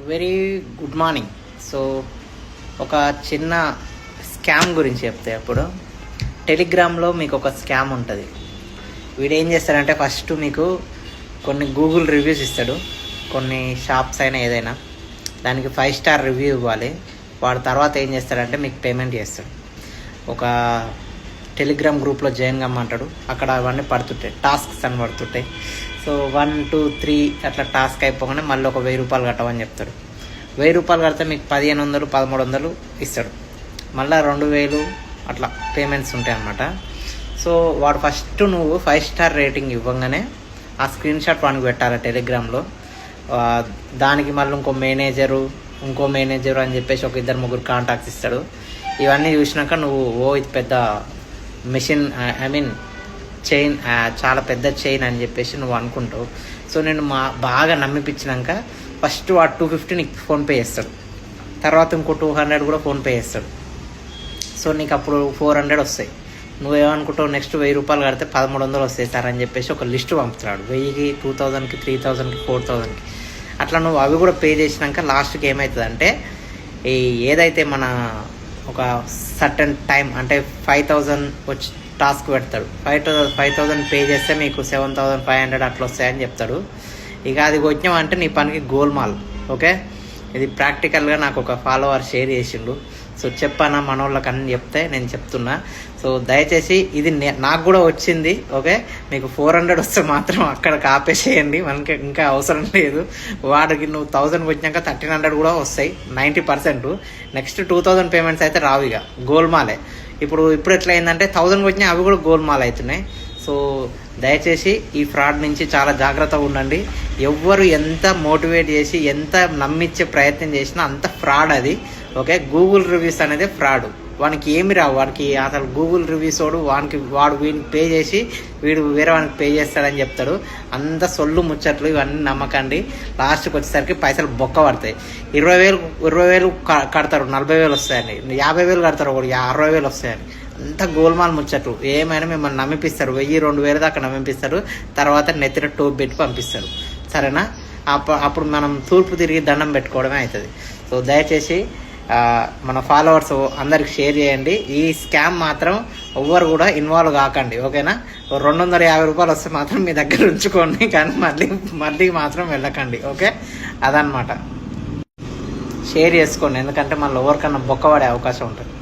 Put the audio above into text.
Very good morning. So ఒక చిన్న scam గురించి చెప్తే అప్పుడు. టెలిగ్రామ్లో మీకు ఒక స్కామ్ ఉంటుంది. వీడు ఏం చేస్తాడంటే ఫస్ట్ మీకు కొన్ని గూగుల్ రివ్యూస్ ఇస్తాడు. కొన్ని షాప్స్ అయినా ఏదైనా. దానికి ఫైవ్ స్టార్ రివ్యూ ఇవ్వాలి. వాడు తర్వాత ఏం చేస్తాడంటే మీకు పేమెంట్ చేస్తాడు. ఒక టెలిగ్రామ్ గ్రూప్లో జాయిన్ కమ్మంటాడు అక్కడ అవన్నీ పడుతుంటాయి. టాస్క్స్ అని పడుతుంటాయి. సో వన్ టూ త్రీ అట్లా టాస్క్ అయిపోగానే మళ్ళీ ఒక వెయ్యి రూపాయలు కట్టమని చెప్తాడు. వెయ్యి రూపాయలు కడితే మీకు పదిహేను వందలు పదమూడు వందలు ఇస్తాడు. మళ్ళీ రెండు వేలు అట్లా పేమెంట్స్ ఉంటాయి అన్నమాట. సో వాడు ఫస్ట్ నువ్వు ఫైవ్ స్టార్ రేటింగ్ ఇవ్వగానే ఆ స్క్రీన్ షాట్ వానికి పెట్టాలి టెలిగ్రామ్లో. దానికి మళ్ళీ ఇంకో మేనేజరు ఇంకో మేనేజరు అని చెప్పేసి ఒక ఇద్దరు ముగ్గురు కాంటాక్ట్స్ ఇస్తాడు. ఇవన్నీ చూసినాక నువ్వు ఓ ఇది పెద్ద మెషిన్ ఐ మీన్ చైన్ చాలా పెద్ద చైన్ అని చెప్పేసి నువ్వు అనుకుంటావు. సో నేను మా బాగా నమ్మిపించినాక ఫస్ట్ వాడు టూ ఫిఫ్టీ నీకు ఫోన్పే చేస్తాడు. తర్వాత ఇంకో టూ హండ్రెడ్ కూడా ఫోన్పే చేస్తాడు. సో నీకు అప్పుడు ఫోర్ హండ్రెడ్ వస్తాయి. నువ్వేమనుకుంటావు నెక్స్ట్ వెయ్యి రూపాయలు కడితే పదమూడు వందలు వస్తాయి సార్ అని చెప్పేసి ఒక లిస్ట్ పంపుతాడు వెయ్యికి టూ థౌజండ్కి త్రీ థౌజండ్కి ఫోర్ థౌజండ్కి అట్లా నువ్వు అవి కూడా పే చేసినాక లాస్ట్కి ఏమవుతుందంటే ఈ ఏదైతే మన ఒక సర్టన్ టైం అంటే ఫైవ్ థౌజండ్ వచ్చి టాస్క్ పెడతాడు. Five thousand five thousand pay చేస్తే మీకు సెవెన్ థౌసండ్ ఫైవ్ హండ్రెడ్ అట్లా వస్తాయని చెప్తాడు. ఇక అది వచ్చినామంటే నీ పనికి గోల్మాల్ ఓకే? ఇది ప్రాక్టికల్గా నాకు ఒక ఫాలోవర్ షేర్ చేసిండు. సో చెప్పానా మన వాళ్ళకి అన్ని చెప్తే నేను చెప్తున్నా. సో దయచేసి ఇది నే- నాకు కూడా వచ్చింది ఓకే మీకు ఫోర్ హండ్రెడ్ వస్తే మాత్రం అక్కడికి ఆపేసేయండి మనకి ఇంకా అవసరం లేదు. వాడికి నువ్వు థౌసండ్ వచ్చినాక థర్టీన్ హండ్రెడ్ కూడా వస్తాయి ninety percent next two thousand payments అయితే రావు ఇక. గోల్మాలే. ఇప్పుడు ఇప్పుడు ఎట్లా అయిందంటే థౌసండ్ వచ్చినాయి అవి కూడా గోల్మాల్ అవుతున్నాయి సో దయచేసి ఈ ఫ్రాడ్ నుంచి చాలా జాగ్రత్తగా ఉండండి. ఎవ్వరు ఎంత మోటివేట్ చేసి ఎంత నమ్మించే ప్రయత్నం చేసినా అంత ఫ్రాడ్ అది. ఓకే? గూగుల్ రివ్యూస్ అనేది ఫ్రాడ్. వానికి ఏమి రావు. వానికి అసలు గూగుల్ రివ్యూస్ వాడు వానికి వాడు వీడికి పే చేసి వీడు వేరే వానికి పే చేస్తాడని చెప్తాడు. అంత సొల్లు ముచ్చట్లు ఇవన్నీ నమ్మకండి. లాస్ట్కి వచ్చేసరికి పైసలు బొక్క పడతాయి. ఇరవై వేలు ఇరవై వేలు క- కడతారు. నలభై వేలు వస్తాయండి. యాభై వేలు కడతారు ఒకటి యా- అరవై వేలు వస్తాయండి. అంత గోల్మాల్ ముచ్చట్లు. ఏమైనా మిమ్మల్ని నమ్మిపిస్తారు. వెయ్యి రెండు వేల దాకా నమ్మిపిస్తారు. తర్వాత నెత్తిన టోప్ పెట్టి పంపిస్తారు. సరేనా? అప్పుడు అప్పుడు మనం తూర్పు తిరిగి దండం పెట్టుకోవడమే అవుతుంది సో దయచేసి మన ఫాలోవర్స్ అందరికి షేర్ చేయండి. ఈ స్కామ్ మాత్రం ఎవ్వరు కూడా ఇన్వాల్వ్ కాకండి. ఓకేనా? ఓ రెండు వందల యాభై రూపాయలు వస్తే మాత్రం మీ దగ్గర ఉంచుకోండి. కానీ మళ్ళీ మళ్ళీ మాత్రం వెళ్ళకండి. ఓకే? అదనమాట షేర్ చేసుకోండి. ఎందుకంటే మళ్ళీ ఎవరికన్నా బొక్క పడే అవకాశం ఉంటుంది.